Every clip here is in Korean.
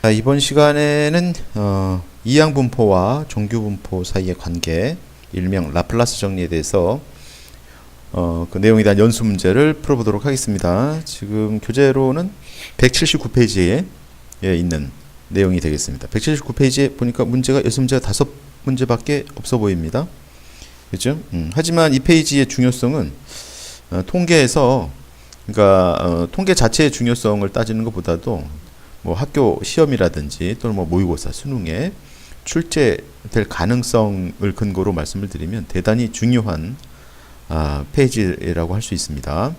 자, 이번 시간에는 어, 이항 분포와 정규 분포 사이의 관계, 일명 라플라스 정리에 대해서 어, 그 내용에 대한 연수 문제를 풀어보도록 하겠습니다. 지금 교재로는 179페이지에 예, 있는 내용이 되겠습니다. 179페이지에 보니까 문제가 여섯 문제가 다섯 문제밖에 없어 보입니다. 그렇죠? 음, 하지만 이 페이지의 중요성은 어, 통계에서 그러니까 어, 통계 자체의 중요성을 따지는 것보다도 뭐 학교 시험이라든지 또는 뭐 모의고사 수능에 출제될 가능성을 근거로 말씀을 드리면 대단히 중요한 아, 페이지라고 할 수 있습니다.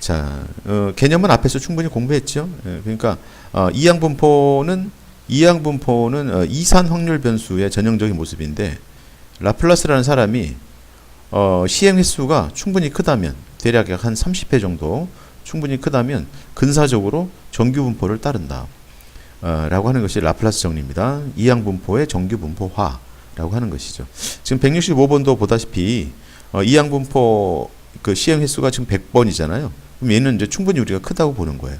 자, 어, 개념은 앞에서 충분히 공부했죠. 예, 그러니까 어, 이항 분포는 이항 분포는 어, 이산 확률 변수의 전형적인 모습인데 라플라스라는 사람이 어, 시행 횟수가 충분히 크다면 대략 약한 30회 정도 충분히 크다면 근사적으로 정규 분포를 따른다. 어, 라고 하는 것이 라플라스 정리입니다. 이항 분포의 정규 분포화라고 하는 것이죠. 지금 165번도 보다시피 어, 이항 분포 그 시행 횟수가 지금 100번이잖아요. 그럼 얘는 이제 충분히 우리가 크다고 보는 거예요.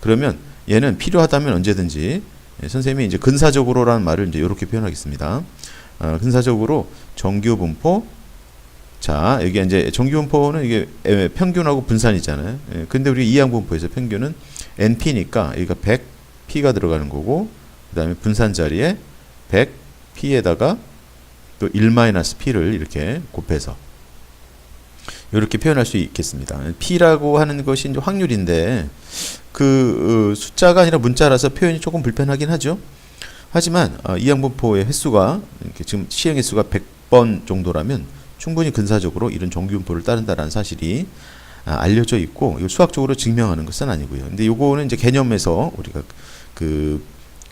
그러면 얘는 필요하다면 언제든지 예, 선생님이 이제 근사적으로라는 말을 이제 이렇게 표현하겠습니다. 어, 근사적으로 정규 분포 자, 여기 이제 정규 분포는 이게 에, 평균하고 분산이잖아요. 예, 근데 우리 이항 분포에서 평균은 NP니까 여기가 100P가 들어가는 거고 그다음에 분산 자리에 100P에다가 또 1-P를 이렇게 곱해서 이렇게 표현할 수 있겠습니다. P라고 하는 것이 이제 확률인데 그 어, 숫자가 아니라 문자라서 표현이 조금 불편하긴 하죠. 하지만 어, 이항분포의 횟수가 지금 시행 횟수가 100번 정도라면 충분히 근사적으로 이런 정규분포를 따른다라는 사실이 아, 알려져 있고 수학적으로 증명하는 것은 아니고요. 근데 요거는 이제 개념에서 우리가 그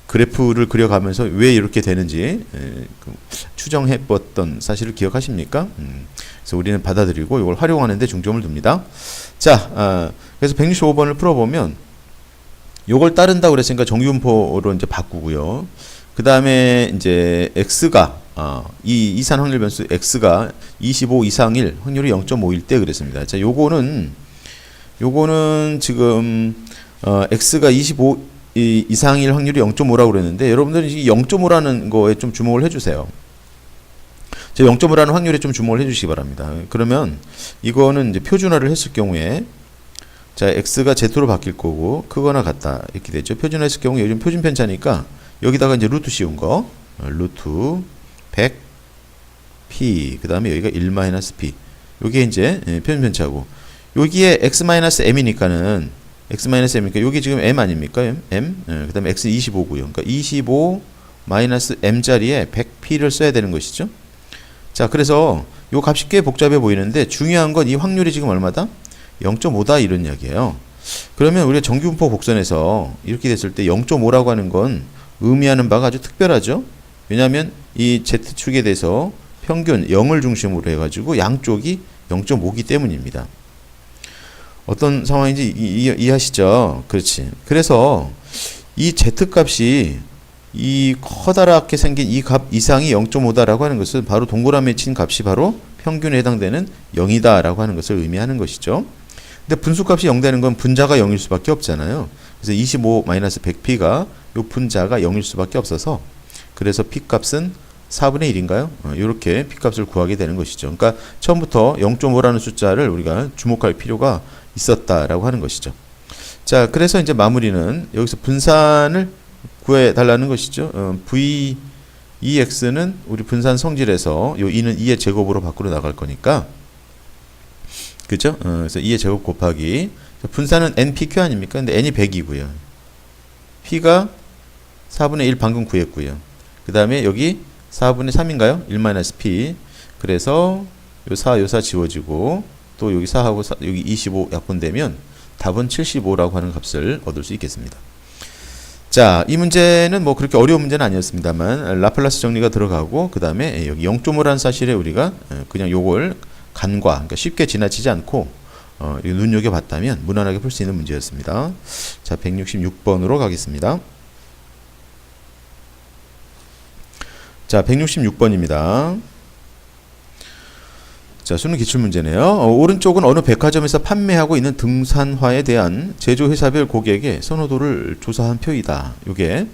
그래프를 그려가면서 왜 이렇게 되는지 에, 그 추정해 봤던 사실을 기억하십니까? 음, 그래서 우리는 받아들이고 이걸 활용하는데 중점을 둡니다. 자, 아, 그래서 165번을 풀어보면 요걸 따른다고 그랬으니까 정규분포로 이제 바꾸고요. 그 다음에 이제 x가 어, 이 이산 확률 변수 x가 25 이상일 확률이 0.5일 때 그랬습니다. 자, 요거는 요거는 지금 어, x가 25 이, 이상일 확률이 0.5라고 그랬는데 여러분들이 이 0.5라는 거에 좀 주목을 해 주세요. 제 0.5라는 확률에 좀 주목을 해 주시기 바랍니다. 그러면 이거는 이제 표준화를 했을 경우에 자 x가 z로 바뀔 거고 크거나 같다 이렇게 되죠. 표준화했을 경우 요즘 표준 편차니까 여기다가 이제 루트 씌운 거 어, 루트 100 p 그 다음에 여기가 1 마이너스 p 요게 이제 예, 표준 편차고 여기에 x 마이너스 m이니까는 x 마이너스 m이니까 여기 지금 m 아닙니까 m 예, 그 다음에 x 25고요. 그러니까 25 마이너스 m 자리에 100p를 써야 되는 것이죠. 자 그래서 요 값이 꽤 복잡해 보이는데 중요한 건 이 확률이 지금 얼마다? 0.5다 이런 이야기예요. 그러면 우리가 정규분포 곡선에서 이렇게 됐을 때 0.5라고 하는 건 의미하는 바가 아주 특별하죠. 왜냐하면 이 z축에 대해서 평균 0을 중심으로 해가지고 양쪽이 0.5기 때문입니다. 어떤 상황인지 이, 이, 이 해하시죠? 그렇지. 그래서 이 z값이 이 커다랗게 생긴 이 값 이상이 0.5다라고 하는 것은 바로 동그라미에 친 값이 바로 평균에 해당되는 0이다라고 하는 것을 의미하는 것이죠. 근데 분수값이 0 되는 건 분자가 0일 수밖에 없잖아요. 그래서 25-100p가 요 분자가 0일 수밖에 없어서 그래서 p 값은 4분의 1인가요? 어, 이렇게 p 값을 구하게 되는 것이죠. 그러니까 처음부터 0.5라는 숫자를 우리가 주목할 필요가 있었다라고 하는 것이죠. 자, 그래서 이제 마무리는 여기서 분산을 구해 달라는 것이죠. 어, v ex는 우리 분산 성질에서 요 2는 2의 제곱으로 밖으로 나갈 거니까 그죠? 어, 그래서 2의 제곱 곱하기 분산은 npq 아닙니까? 근데 n이 100이고요. p가 4분의 1 방금 구했고요. 그 다음에 여기 4분의 3인가요? 1-p. 그래서 요 4, 요4 지워지고 또 여기 4하고 4, 여기 25 약분되면 답은 75라고 하는 값을 얻을 수 있겠습니다. 자, 이 문제는 뭐 그렇게 어려운 문제는 아니었습니다만 라플라스 정리가 들어가고 그 다음에 여기 0.5라는 사실에 우리가 그냥 요걸 간과 그러니까 쉽게 지나치지 않고 어, 눈여겨 봤다면 무난하게 풀 수 있는 문제였습니다. 자, 166번으로 가겠습니다. 자, 166번입니다. 자, 수능 기출 문제네요. 어, 오른쪽은 어느 백화점에서 판매하고 있는 등산화에 대한 제조 회사별 고객의 선호도를 조사한 표이다. 요게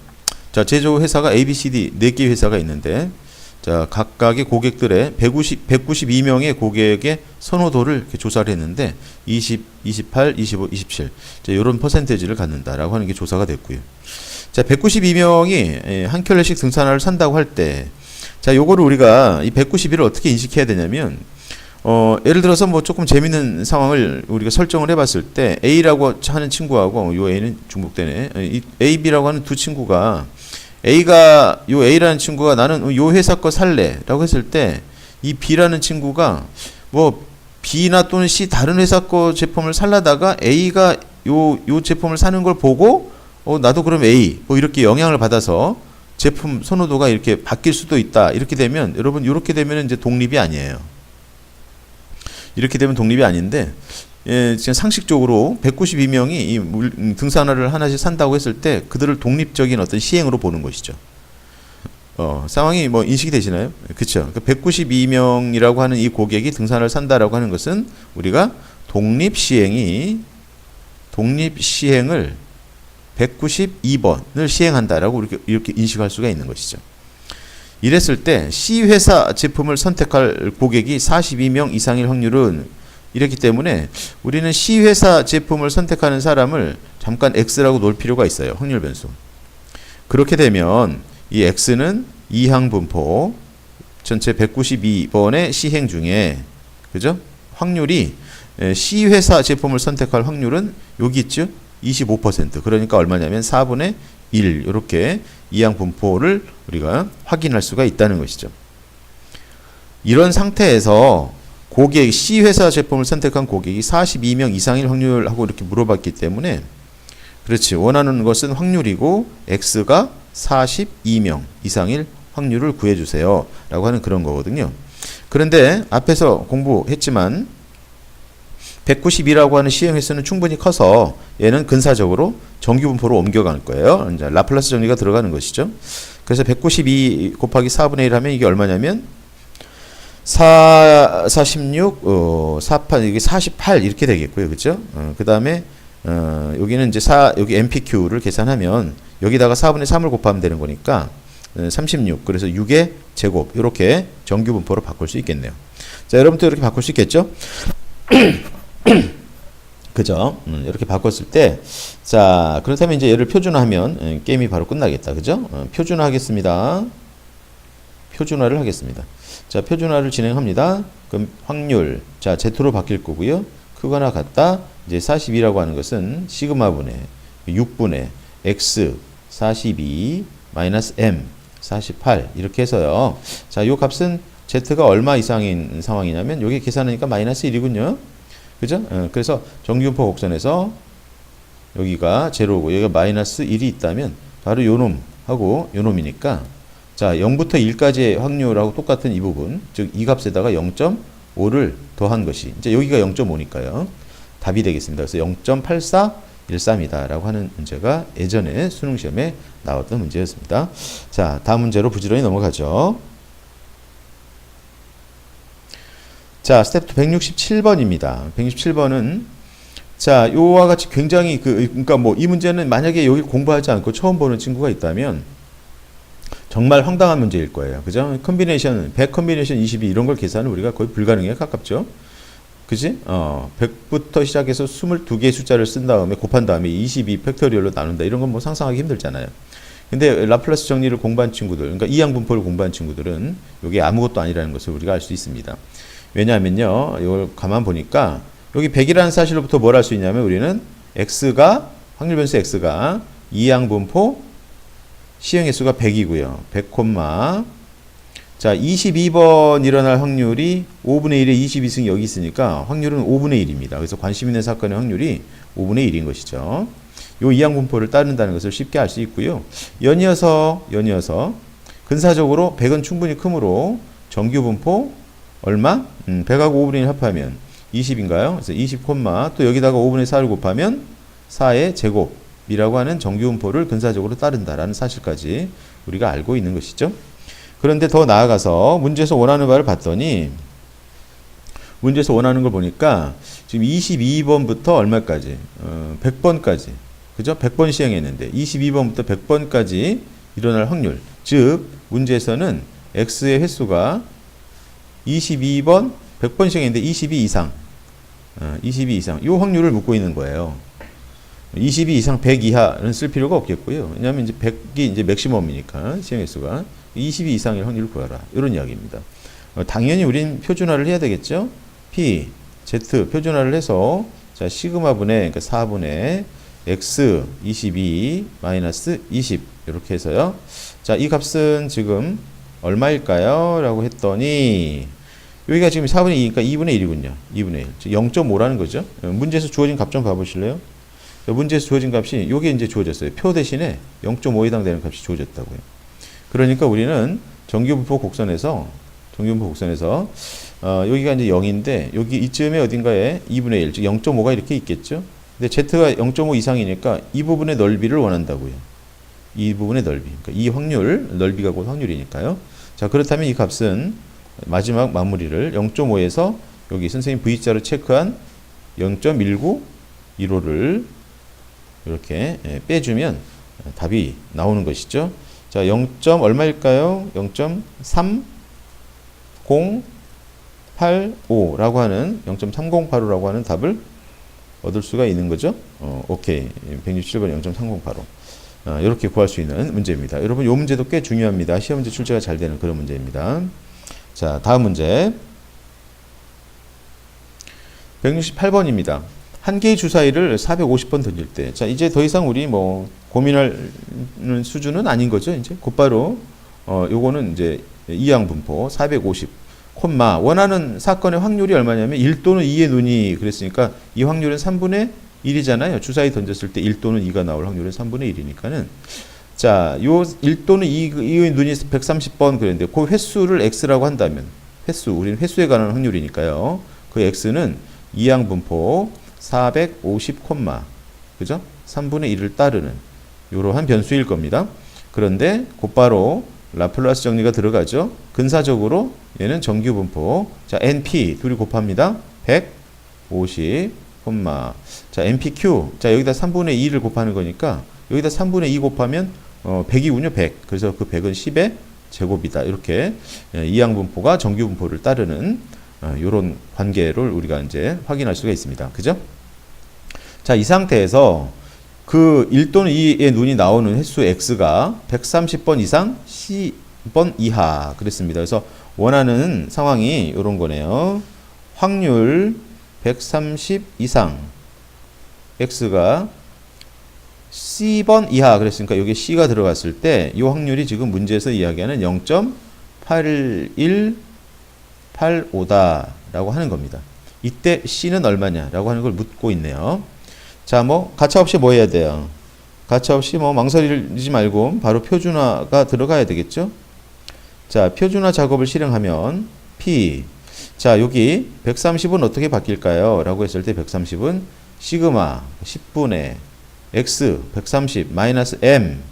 자, 제조 회사가 A, B, C, D 네개 회사가 있는데 자, 각각의 고객들의 150 192명의 고객의 선호도를 이렇게 조사를 했는데 20, 28, 25, 27. 자, 이런 퍼센테이지를 갖는다라고 하는 게 조사가 됐고요. 자, 192명이 한 켤레씩 등산화를 산다고 할 때 자, 요거를 우리가 이 192를 어떻게 인식해야 되냐면 어, 예를 들어서 뭐 조금 재밌는 상황을 우리가 설정을 해봤을 때 A라고 하는 친구하고 요 A는 중복되네. 이 A, B라고 하는 두 친구가 A가 요 A라는 친구가 나는 요 회사 거 살래라고 했을 때 이 B라는 친구가 뭐 B나 또는 C 다른 회사 거 제품을 살라다가 A가 요 요 제품을 사는 걸 보고 어 나도 그럼 A 뭐 이렇게 영향을 받아서 제품 선호도가 이렇게 바뀔 수도 있다. 이렇게 되면 여러분 이렇게 되면 이제 독립이 아니에요. 이렇게 되면 독립이 아닌데 예, 지금 상식적으로 192명이 이 물, 음, 등산화를 하나씩 산다고 했을 때 그들을 독립적인 어떤 시행으로 보는 것이죠. 어, 상황이 뭐 인식이 되시나요? 그렇죠. 192명이라고 하는 이 고객이 등산을 산다라고 하는 것은 우리가 독립 시행이 독립 시행을 192번을 시행한다라고 이렇게 이렇게 인식할 수가 있는 것이죠. 이랬을 때 C 회사 제품을 선택할 고객이 42명 이상일 확률은 이렇기 때문에 우리는 C 회사 제품을 선택하는 사람을 잠깐 X라고 놓을 필요가 있어요. 확률 변수. 그렇게 되면 이 X는 이항 분포 전체 192번의 시행 중에 그죠? 확률이 에, C 회사 제품을 선택할 확률은 여기 있죠? 25% 그러니까 얼마냐면 4분의 1 이렇게 이항 분포를 우리가 확인할 수가 있다는 것이죠. 이런 상태에서 고객 C 회사 제품을 선택한 고객이 42명 이상일 확률하고 이렇게 물어봤기 때문에 그렇지 원하는 것은 확률이고 x가 42명 이상일 확률을 구해주세요. 라고 하는 그런 거거든요. 그런데 앞에서 공부했지만 192라고 하는 시행 횟수는 충분히 커서 얘는 근사적으로 정규 분포로 옮겨갈 거예요. 이제 라플라스 정리가 들어가는 것이죠. 그래서 192 곱하기 4분의 1 하면 이게 얼마냐면 4, 46, 어, 48, 이게 48 이렇게 되겠고요. 그죠? 어, 그 다음에, 어, 여기는 이제 4, 여기 MPQ를 계산하면 여기다가 4분의 3을 곱하면 되는 거니까 어, 36. 그래서 6의 제곱. 이렇게 정규 분포로 바꿀 수 있겠네요. 자, 여러분도 이렇게 바꿀 수 있겠죠? 그죠? 음, 이렇게 바꿨을 때, 자, 그렇다면 이제 얘를 표준화하면 음, 게임이 바로 끝나겠다. 그죠? 어, 표준화 하겠습니다. 표준화를 하겠습니다. 자, 표준화를 진행합니다. 그럼 확률, 자, Z로 바뀔 거고요. 크거나 같다. 이제 42라고 하는 것은 시그마분의 6분의 X 42 마이너스 M 48 이렇게 해서요. 자, 요 값은 Z가 얼마 이상인 상황이냐면 여기 계산하니까 마이너스 1이군요. 그죠? 어, 그래서 정규분포 곡선에서 여기가 제로고 여기가 마이너스 1이 있다면 바로 요놈하고 요놈이니까 자 0부터 1까지의 확률하고 똑같은 이 부분 즉 이 값에다가 0.5를 더한 것이 이제 여기가 0.5니까요 답이 되겠습니다. 그래서 0.8413이다 라고 하는 문제가 예전에 수능 시험에 나왔던 문제였습니다. 자 다음 문제로 부지런히 넘어가죠. 자, 스텝 167번입니다. 167번은 자, 요와 같이 굉장히 그 그러니까 뭐 이 문제는 만약에 여기 공부하지 않고 처음 보는 친구가 있다면 정말 황당한 문제일 거예요. 그죠? 컨비네이션, 100 컨비네이션 22 이런 걸 계산은 우리가 거의 불가능에 가깝죠. 그지? 어, 100부터 시작해서 22개의 숫자를 쓴 다음에 곱한 다음에 22 팩토리얼로 나눈다. 이런 건 뭐 상상하기 힘들잖아요. 근데 라플라스 정리를 공부한 친구들, 그러니까 이항 분포를 공부한 친구들은 이게 아무것도 아니라는 것을 우리가 알 수 있습니다. 왜냐하면요, 이걸 가만 보니까 여기 100이라는 사실로부터 뭘 할 수 있냐면 우리는 x가 확률 변수 x가 이항 분포 시행 횟수가 100이고요. 100 콤마 자 22번 일어날 확률이 5분의 1에 22승이 여기 있으니까 확률은 5분의 1입니다. 그래서 관심 있는 사건의 확률이 5분의 1인 것이죠. 요 이항 분포를 따른다는 것을 쉽게 알 수 있고요. 연이어서 연이어서 근사적으로 100은 충분히 크므로 정규 분포 얼마? 음, 100하고 5분의 1 합하면 20인가요? 그래서 20 콤마 또 여기다가 5분의 4를 곱하면 4의 제곱이라고 하는 정규분포를 근사적으로 따른다라는 사실까지 우리가 알고 있는 것이죠. 그런데 더 나아가서 문제에서 원하는 바를 봤더니 문제에서 원하는 걸 보니까 지금 22번부터 얼마까지? 어, 100번까지. 그죠? 100번 시행했는데 22번부터 100번까지 일어날 확률. 즉 문제에서는 x의 횟수가 22번 100번 시행인데 22 이상. 어, 22 이상. 이 확률을 묻고 있는 거예요. 22 이상 100 이하는 쓸 필요가 없겠고요. 왜냐하면 이제 100이 이제 맥시멈이니까 시행 횟수가 22 이상의 확률을 구하라. 이런 이야기입니다. 어, 당연히 우린 표준화를 해야 되겠죠. P, Z 표준화를 해서 자 시그마 분의 그러니까 4분의 x 22 마이너스 20 이렇게 해서요. 자 이 값은 지금 얼마일까요? 라고 했더니 여기가 지금 4분의 2니까 2분의 1이군요. 2분의 1. 0.5라는 거죠. 어, 문제에서 주어진 값 좀 봐보실래요? 자, 문제에서 주어진 값이 요게 이제 주어졌어요. 표 대신에 0.5에 해당되는 값이 주어졌다고요. 그러니까 우리는 정규분포 곡선에서 정규분포 곡선에서 어, 여기가 이제 0인데 여기 이쯤에 어딘가에 2분의 1, 즉 0.5가 이렇게 있겠죠. 근데 z가 0.5 이상이니까 이 부분의 넓이를 원한다고요. 이 부분의 넓이. 그러니까 이 확률, 넓이가 곧 확률이니까요. 자, 그렇다면 이 값은 마지막 마무리를 0.5에서 여기 선생님 V자로 체크한 0.1915를 이렇게 예, 빼주면 답이 나오는 것이죠. 자, 0. 얼마일까요? 0.3085라고 하는 0.3085라고 하는 답을 얻을 수가 있는 거죠. 어, 오케이. 167번 0.3085. 어, 이렇게 구할 수 있는 문제입니다. 여러분, 이 문제도 꽤 중요합니다. 시험 문제 출제가 잘 되는 그런 문제입니다. 자, 다음 문제. 168번입니다. 한 개의 주사위를 450번 던질 때. 자, 이제 더 이상 우리 뭐 고민할 수준은 아닌 거죠. 이제 곧바로 어, 요거는 이제 이항 분포 450 콤마 원하는 사건의 확률이 얼마냐면 1 또는 2의 눈이 그랬으니까 이 확률은 3분의 1이잖아요. 주사위 던졌을 때 1 또는 2가 나올 확률은 3분의 1이니까는 자, 요 1 또는 2, 의 눈이 130번 그랬는데 그 횟수를 x라고 한다면 횟수, 우리는 횟수에 관한 확률이니까요. 그 x는 이항 분포 450 콤마 그죠? 3분의 1을 따르는 이러한 변수일 겁니다. 그런데 곧바로 라플라스 정리가 들어가죠. 근사적으로 얘는 정규 분포. 자, NP 둘이 곱합니다. 150 콤마. 자, NPQ. 자, 여기다 3분의 2를 곱하는 거니까 여기다 3분의 2 곱하면 어, 100이군요. 100. 그래서 그 100은 10의 제곱이다. 이렇게 예, 이항 분포가 정규 분포를 따르는 어, 이런 관계를 우리가 이제 확인할 수가 있습니다. 그죠? 자, 이 상태에서 그 1 또는 2의 눈이 나오는 횟수 x가 130번 이상 C번 이하 그랬습니다. 그래서 원하는 상황이 이런 거네요. 확률 130 이상 x가 C번 이하 그랬으니까 여기 C가 들어갔을 때 이 확률이 지금 문제에서 이야기하는 0.8185다 라고 하는 겁니다. 이때 C는 얼마냐 라고 하는 걸 묻고 있네요. 자, 뭐 가차 없이 뭐 해야 돼요? 가차 없이 뭐 망설이지 말고 바로 표준화가 들어가야 되겠죠? 자, 표준화 작업을 실행하면 P 자, 여기 130은 어떻게 바뀔까요? 라고 했을 때 130은 시그마 10분의 x 130 마이너스 m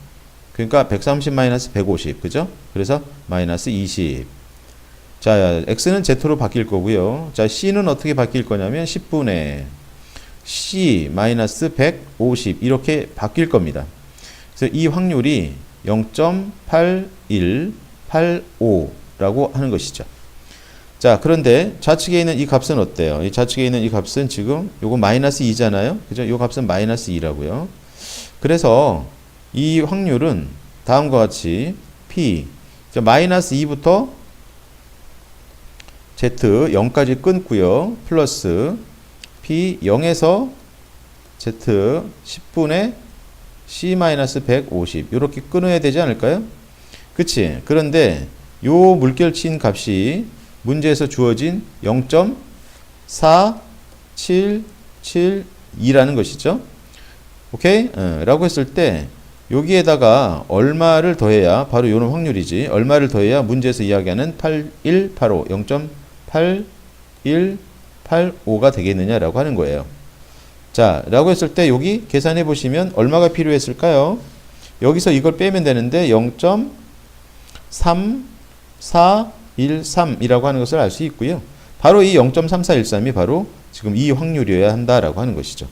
그러니까 130 마이너스 150 그죠? 그래서 마이너스 20 자, x는 z로 바뀔 거고요. 자, c는 어떻게 바뀔 거냐면 10분의 C 마이너스 150 이렇게 바뀔 겁니다. 그래서 이 확률이 0.8185라고 하는 것이죠. 자, 그런데 좌측에 있는 이 값은 어때요? 이 좌측에 있는 이 값은 지금 요거 마이너스 2잖아요. 그죠? 요 값은 마이너스 2라고요. 그래서 이 확률은 다음과 같이 P 마이너스 2부터 Z 0까지 끊고요. 플러스 P 0에서 Z 10분의 C-150 이렇게 끊어야 되지 않을까요? 그치? 그런데 요 물결치인 값이 문제에서 주어진 0.4772라는 것이죠. 오케이? 어, 라고 했을 때 여기에다가 얼마를 더해야 바로 요런 확률이지. 얼마를 더해야 문제에서 이야기하는 8185 0.81 85가 되겠느냐라고 하는 거예요. 자, 라고 했을 때 여기 계산해 보시면 얼마가 필요했을까요? 여기서 이걸 빼면 되는데 0.3413이라고 하는 것을 알 수 있고요. 바로 이 0.3413이 바로 지금 이 확률이어야 한다라고 하는 것이죠.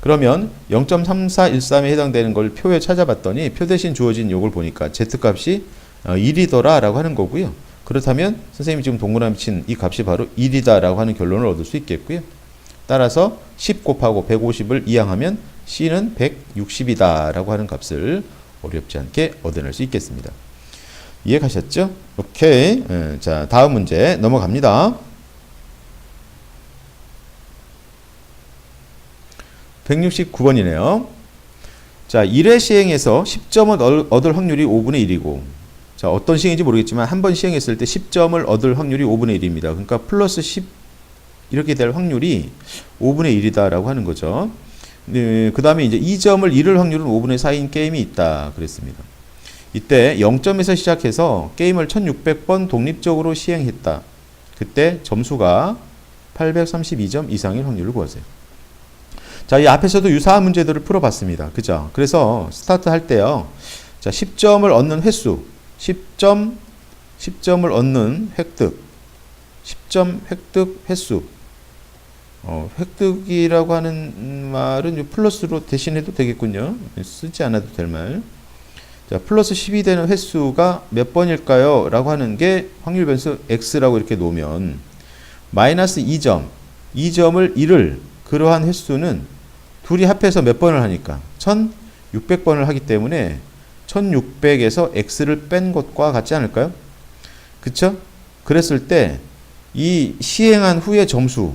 그러면 0.3413에 해당되는 걸 표에 찾아봤더니 표 대신 주어진 요걸 보니까 z값이 어, 1이더라라고 하는 거고요. 그렇다면 선생님이 지금 동그라미 친 이 값이 바로 1이다라고 하는 결론을 얻을 수 있겠고요. 따라서 10 곱하고 150을 이항하면 C는 160이다라고 하는 값을 어렵지 않게 얻어낼 수 있겠습니다. 이해 가셨죠? 오케이. 예, 자, 다음 문제 넘어갑니다. 169번이네요. 자, 1회 시행에서 10점을 얻을 확률이 5분의 1이고, 자, 어떤 시행인지 모르겠지만 한 번 시행했을 때 10점을 얻을 확률이 5분의 1입니다. 그러니까 플러스 10 이렇게 될 확률이 5분의 1이다라고 하는 거죠. 네, 그 다음에 이제 2점을 잃을 확률은 5분의 4인 게임이 있다 그랬습니다. 이때 0점에서 시작해서 게임을 1600번 독립적으로 시행했다. 그때 점수가 832점 이상일 확률을 구하세요. 자, 이 앞에서도 유사한 문제들을 풀어봤습니다. 그죠? 그래서 스타트 할 때요. 자, 10점을 얻는 횟수, 10점, 10점을 얻는 획득, 10점 획득 횟수. 어, 획득이라고 하는 말은 요 플러스로 대신해도 되겠군요. 쓰지 않아도 될 말. 자, 플러스 10이 되는 횟수가 몇 번일까요? 라고 하는 게 확률 변수 x라고 이렇게 놓으면 마이너스 2점, 2점을 잃을 그러한 횟수는 둘이 합해서 몇 번을 하니까 1600번을 하기 때문에 1600에서 x를 뺀 것과 같지 않을까요? 그쵸? 그랬을 때 이 시행한 후의 점수,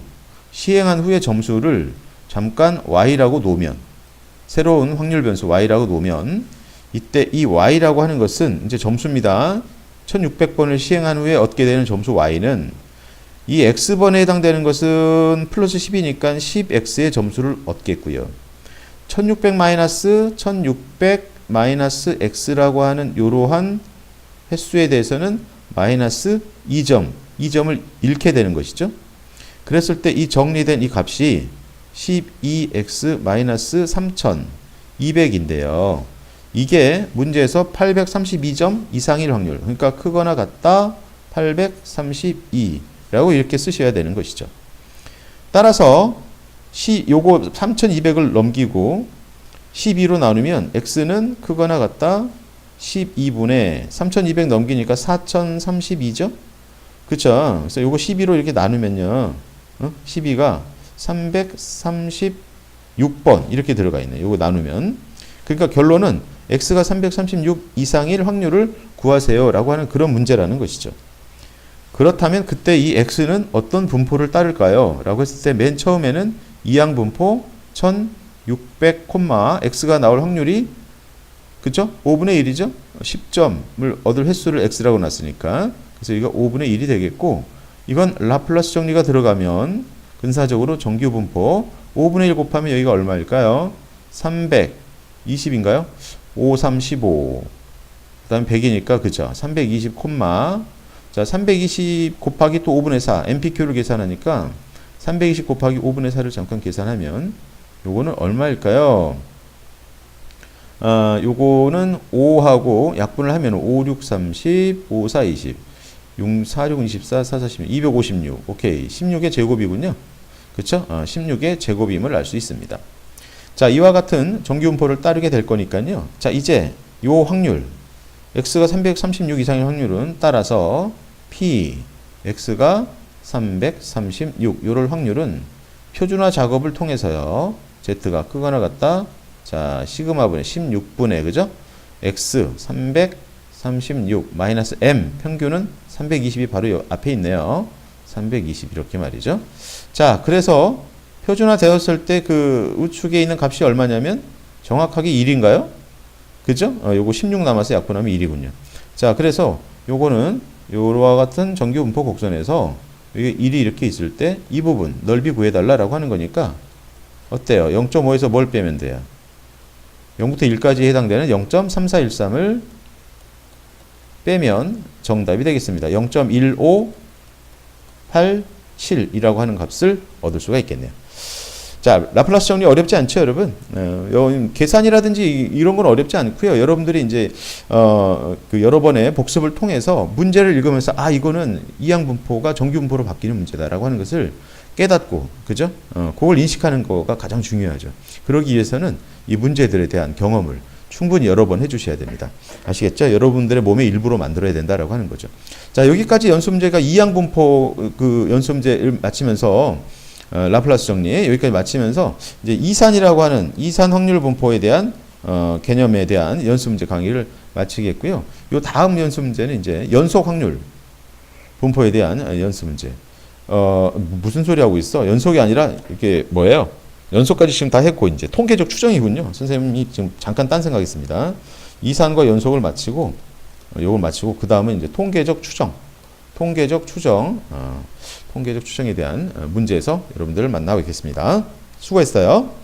시행한 후의 점수를 잠깐 y라고 놓으면 새로운 확률 변수 y라고 놓으면 이때 이 y라고 하는 것은 이제 점수입니다. 1600번을 시행한 후에 얻게 되는 점수 y는 이 x번에 해당되는 것은 플러스 10이니까 10x의 점수를 얻겠고요. 1600 마이너스 1600 마이너스 x라고 하는 이러한 횟수에 대해서는 마이너스 2점, 2점을 잃게 되는 것이죠. 그랬을 때 이 정리된 이 값이 12x 마이너스 3200인데요. 이게 문제에서 832점 이상일 확률, 그러니까 크거나 같다 832라고 이렇게 쓰셔야 되는 것이죠. 따라서 시 요거 3200을 넘기고 12로 나누면 x는 크거나 같다 12분의 3200 넘기니까 4032죠? 그쵸? 그래서 요거 12로 이렇게 나누면요. 어? 12가 336번 이렇게 들어가 있네. 요거 나누면. 그러니까 결론은 x가 336 이상일 확률을 구하세요 라고 하는 그런 문제라는 것이죠. 그렇다면 그때 이 x는 어떤 분포를 따를까요? 라고 했을 때 맨 처음에는 이항 분포 1600, x가 나올 확률이 그죠? 5분의 1이죠? 10점을 얻을 횟수를 x라고 놨으니까 그래서 이거 5분의 1이 되겠고 이건 라플라스 정리가 들어가면 근사적으로 정규 분포 5분의 1 곱하면 여기가 얼마일까요? 320인가요? 5, 3, 15. 그 다음에 100이니까, 그죠? 320, 콤마. 자, 320 곱하기 또 5분의 4. MPQ를 계산하니까 320 곱하기 5분의 4를 잠깐 계산하면 요거는 얼마일까요? 아, 요거는 5하고 약분을 하면 5, 6, 30, 5, 4, 20. 6, 4, 6, 24, 4, 4, 16. 256. 오케이. 16의 제곱이군요. 그쵸? 어, 16의 제곱임을 알 수 있습니다. 자, 이와 같은 정규분포를 따르게 될 거니까요. 자, 이제 요 확률 x가 336 이상의 확률은 따라서 p x가 336 요럴 확률은 표준화 작업을 통해서요. z가 크거나 같다. 자, 시그마분의 16분의 그죠? x 336 마이너스 m 평균은 320이 바로 요 앞에 있네요. 320 이렇게 말이죠. 자, 그래서 표준화 되었을 때 그 우측에 있는 값이 얼마냐면 정확하게 1인가요? 그죠? 어, 요거 16 남아서 약분하면 1이군요. 자, 그래서 요거는 요와 같은 정규 분포 곡선에서 이게 1이 이렇게 있을 때 이 부분 넓이 구해달라라고 하는 거니까 어때요? 0.5에서 뭘 빼면 돼요? 0부터 1까지 해당되는 0.3413을 빼면 정답이 되겠습니다. 0.1587이라고 하는 값을 얻을 수가 있겠네요. 자, 라플라스 정리 어렵지 않죠, 여러분? 어, 계산이라든지 이런 건 어렵지 않고요. 여러분들이 이제 어, 그 여러 번의 복습을 통해서 문제를 읽으면서 아 이거는 이항 분포가 정규 분포로 바뀌는 문제다라고 하는 것을 깨닫고 그죠? 어, 그걸 인식하는 거가 가장 중요하죠. 그러기 위해서는 이 문제들에 대한 경험을 충분히 여러 번 해주셔야 됩니다. 아시겠죠? 여러분들의 몸의 일부로 만들어야 된다라고 하는 거죠. 자 여기까지 연수 문제가 이항 분포 그 연수 문제를 마치면서 어, 라플라스 정리 여기까지 마치면서 이제 이산이라고 하는 이산 확률 분포에 대한 어, 개념에 대한 연수 문제 강의를 마치겠고요. 요 다음 연수 문제는 이제 연속 확률 분포에 대한 어, 연수 문제. 어 무슨 소리 하고 있어? 연속이 아니라 이게 뭐예요? 연속까지 지금 다 했고 이제 통계적 추정이군요. 선생님이 지금 잠깐 딴 생각했습니다. 이산과 연속을 마치고 어, 요걸 마치고 그 다음은 이제 통계적 추정, 통계적 추정, 어, 통계적 추정에 대한 어, 문제에서 여러분들을 만나고 있겠습니다. 수고했어요.